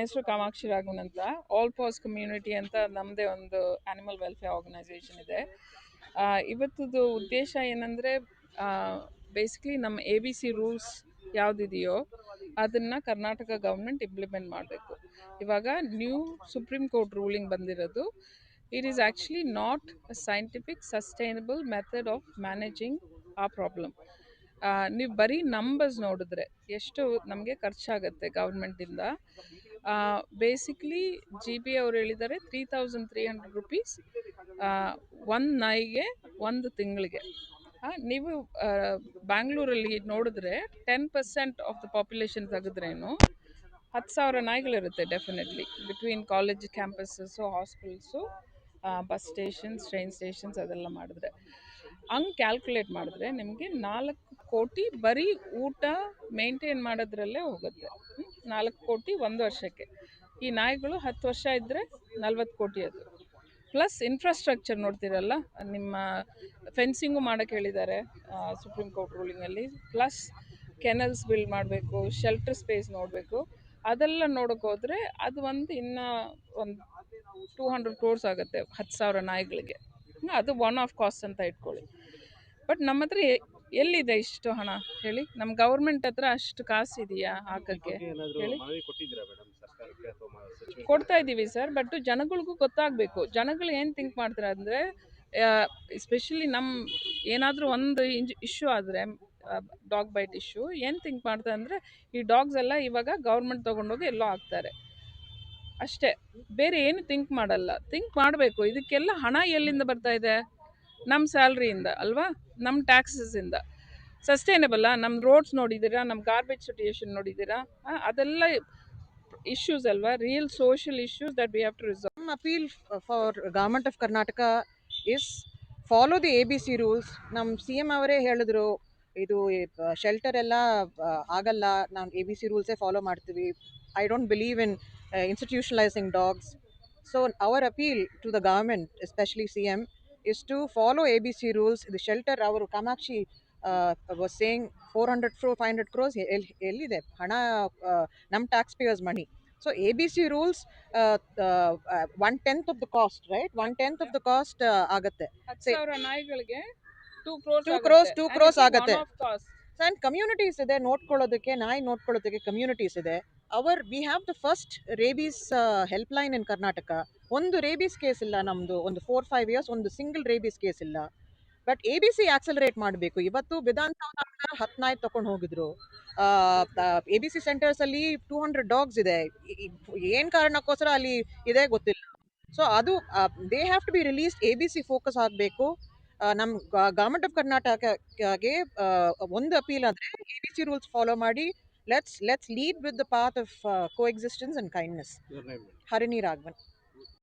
ಹೆಸರು ಕಾಮಾಕ್ಷಿ ರಾಘವನ್ ಅಂತ. All pass community ಅಂತ ನಮ್ಮದೇ ಒಂದು ಆ್ಯನಿಮಲ್ ವೆಲ್ಫೇರ್ ಆರ್ಗನೈಸೇಷನ್ ಇದೆ. ಇವತ್ತದು ಉದ್ದೇಶ ಏನಂದರೆ ಬೇಸಿಕ್ಲಿ ನಮ್ಮ ಎ ಬಿ ಸಿ ರೂಲ್ಸ್ ಯಾವುದಿದೆಯೋ ಅದನ್ನು ಕರ್ನಾಟಕ ಗೌರ್ಮೆಂಟ್ ಇಂಪ್ಲಿಮೆಂಟ್ ಮಾಡಬೇಕು. ಇವಾಗ ನ್ಯೂ ಸುಪ್ರೀಂ ಕೋರ್ಟ್ ರೂಲಿಂಗ್ ಬಂದಿರೋದು. It is actually not a scientific sustainable method of managing ಆ ಪ್ರಾಬ್ಲಮ್ ನೀವು ಬರೀ ನಂಬರ್ಸ್ ನೋಡಿದ್ರೆ ಎಷ್ಟು ನಮಗೆ ಖರ್ಚಾಗತ್ತೆ ಗೌರ್ಮೆಂಟಿಂದ ಬೇಸಿಕ್ಲಿ ಜಿ ಬಿ ಅವ್ರು ಹೇಳಿದ್ದಾರೆ three thousand three hundred rupees ಒಂದು ನಾಯಿಗೆ ಒಂದು ತಿಂಗಳಿಗೆ. ನೀವು ಬ್ಯಾಂಗ್ಳೂರಲ್ಲಿ ನೋಡಿದ್ರೆ ten percent of the population ತೆಗೆದ್ರೇನು ಹತ್ತು ಸಾವಿರ ನಾಯಿಗಳಿರುತ್ತೆ definitely between college campus hospitals bus stations train stations ಅದೆಲ್ಲ ಮಾಡಿದ್ರೆ. ಹಂಗೆ ಕ್ಯಾಲ್ಕುಲೇಟ್ ಮಾಡಿದ್ರೆ ನಿಮಗೆ ನಾಲ್ಕು ಕೋಟಿ ಬರೀ ಊಟ ಮೇಂಟೈನ್ ಮಾಡೋದ್ರಲ್ಲೇ ಹೋಗುತ್ತೆ? ನಾಲ್ಕು ಕೋಟಿ ಒಂದು ವರ್ಷಕ್ಕೆ. ಈ ನಾಯಿಗಳು ಹತ್ತು ವರ್ಷ ಇದ್ದರೆ ನಲ್ವತ್ತು ಕೋಟಿ ಅದು. ಪ್ಲಸ್ ಇನ್ಫ್ರಾಸ್ಟ್ರಕ್ಚರ್ ನೋಡ್ತೀರಲ್ಲ, ನಿಮ್ಮ ಫೆನ್ಸಿಂಗು ಮಾಡೋಕ್ಕೆ ಹೇಳಿದ್ದಾರೆ ಸುಪ್ರೀಂ ಕೋರ್ಟ್ ರೂಲಿಂಗಲ್ಲಿ ಪ್ಲಸ್ ಕೆನಲ್ಸ್ ಬಿಲ್ಡ್ ಮಾಡಬೇಕು ಶೆಲ್ಟರ್ ಸ್ಪೇಸ್ ನೋಡಬೇಕು. ಅದೆಲ್ಲ ನೋಡೋಕೆ ಹೋದರೆ ಅದು ಒಂದು ಇನ್ನು ಒಂದು ಟೂ ಹಂಡ್ರೆಡ್ ಕ್ರೋರ್ಸ್ ಆಗುತ್ತೆ, ಹತ್ತು ಸಾವಿರ ನಾಯಿಗಳಿಗೆ. ಅದು ಒನ್ ಆಫ್ ಕಾಸ್ಟ್ ಅಂತ ಇಟ್ಕೊಳ್ಳಿ. ಬಟ್ ನಮ್ಮ ಹತ್ರ ಎಲ್ಲಿದೆ ಇಷ್ಟು ಹಣ? ಹೇಳಿ. ನಮ್ಮ ಗೌರ್ಮೆಂಟ್ ಹತ್ರ ಅಷ್ಟು ಕಾಸು ಇದೆಯಾ ಹಾಕಕ್ಕೆ? ಹೇಳಿ. ಕೊಡ್ತಾ ಇದ್ದೀವಿ ಸರ್ ಬಟ್ ಜನಗಳಿಗೂ ಗೊತ್ತಾಗಬೇಕು. ಜನಗಳು ಏನು ಥಿಂಕ್ ಮಾಡ್ತಾರೆ ಅಂದರೆ ಎಸ್ಪೆಷಲಿ ನಮ್ಮ ಏನಾದರೂ ಒಂದು ಇಂಜ್ ಇಶ್ಯೂ ಆದರೆ ಡಾಗ್ ಬೈಟ್ ಇಶ್ಯೂ ಏನು ಥಿಂಕ್ ಮಾಡ್ತಾರೆ ಅಂದರೆ ಈ ಡಾಗ್ಸ್ ಎಲ್ಲ ಇವಾಗ ಗೌರ್ಮೆಂಟ್ ತೊಗೊಂಡೋಗಿ ಎಲ್ಲೋ ಹಾಕ್ತಾರೆ. ಅಷ್ಟೇ. ಬೇರೆ ಏನು ಥಿಂಕ್ ಮಾಡಲ್ಲ. ಥಿಂಕ್ ಮಾಡಬೇಕು. ಇದಕ್ಕೆಲ್ಲ ಹಣ ಎಲ್ಲಿಂದ ಬರ್ತಾ ಇದೆ? ನಮ್ಮ ಸ್ಯಾಲ್ರಿಯಿಂದ ಅಲ್ವಾ? ನಮ್ಮ ಟ್ಯಾಕ್ಸಸಿಂದ ಸಸ್ಟೈನಬಲ್ಲ? ನಮ್ಮ ರೋಡ್ಸ್ ನೋಡಿದ್ದೀರಾ? ನಮ್ಮ ಗಾರ್ಬೇಜ್ ಸಿಟುಯೇಷನ್ ನೋಡಿದ್ದೀರಾ? ಅದೆಲ್ಲ ಇಶ್ಯೂಸ್ ಅಲ್ವಾ? Real social issues that we have to resolve ನಮ್ಮ appeal for for of Karnataka is follow the A B C rules. ನಮ್ಮ ಸಿ ಎಂ ಅವರೇ ಹೇಳಿದ್ರು, ಇದು ಶೆಲ್ಟರ್ ಎಲ್ಲ ಆಗಲ್ಲ. ನಾವು ಎ ಬಿ ಸಿ ರೂಲ್ಸೇ ಫಾಲೋ ಮಾಡ್ತೀವಿ. I don't believe in institutionalising dogs so our appeal to the government especially C M is to follow A B C rules ಇದು ಶೆಲ್ಟರ್ ಅವರು Kamakshi was saying for hundred crores, five hundred crores ಎಲ್ಲಿದೆ? ಹಣ ನಮ್ಮ tax payers money so A B C rules one tenth of the cost right one tenth of the cost ಆಗುತ್ತೆ. ಹತ್ತು Say- ಸಾವಿರ ನಾಯಿಗಳಿಗೆ two crores Two crores, two crores ಆಗತ್ತೆ. And communities ಇದೆ ನೋಡ್ಕೊಳ್ಳೋದಕ್ಕೆ ನಾಯಿ ನೋಡ್ಕೊಳ್ಳೋದಕ್ಕೆ ಕಮ್ಯುನಿಟೀಸ್ ಇದೆ. Our we have the first rabies help line in Karnataka ಒಂದು ರೇಬಿಸ್ ಕೇಸ್ ಇಲ್ಲ ನಮ್ಮದು ಒಂದು ಫೋರ್ ಫೈವ್ ಇಯರ್ಸ್ ಒಂದು ಸಿಂಗಲ್ ರೇಬಿಸ್ ಕೇಸ್ ಇಲ್ಲ. But A B C accelerate ಮಾಡಬೇಕು. ಇವತ್ತು ವಿಧಾನಸೌಧ ಹತ್ತು ತೊಗೊಂಡು ಹೋಗಿದ್ರು. ಎ ಬಿ ಸಿ ಸೆಂಟರ್ಸಲ್ಲಿ ಟೂ ಹಂಡ್ರೆಡ್ ಡಾಗ್ಸ್ ಇದೆ. ಏನು ಕಾರಣಕ್ಕೋಸ್ಕರ ಅಲ್ಲಿ ಇದೆ ಗೊತ್ತಿಲ್ಲ. ಸೊ ಅದು they have to be release A B C focus ಆಗಬೇಕು. ನಮ್ಮ ಗವರ್ಮೆಂಟ್ ಆಫ್ ಕರ್ನಾಟಕಗೆ ಒಂದು ಅಪೀಲ್ ಆದರೆ A B C rules follow ಮಾಡಿ let's let's lead with the path of coexistence and kindness Harini Harini Raghavan.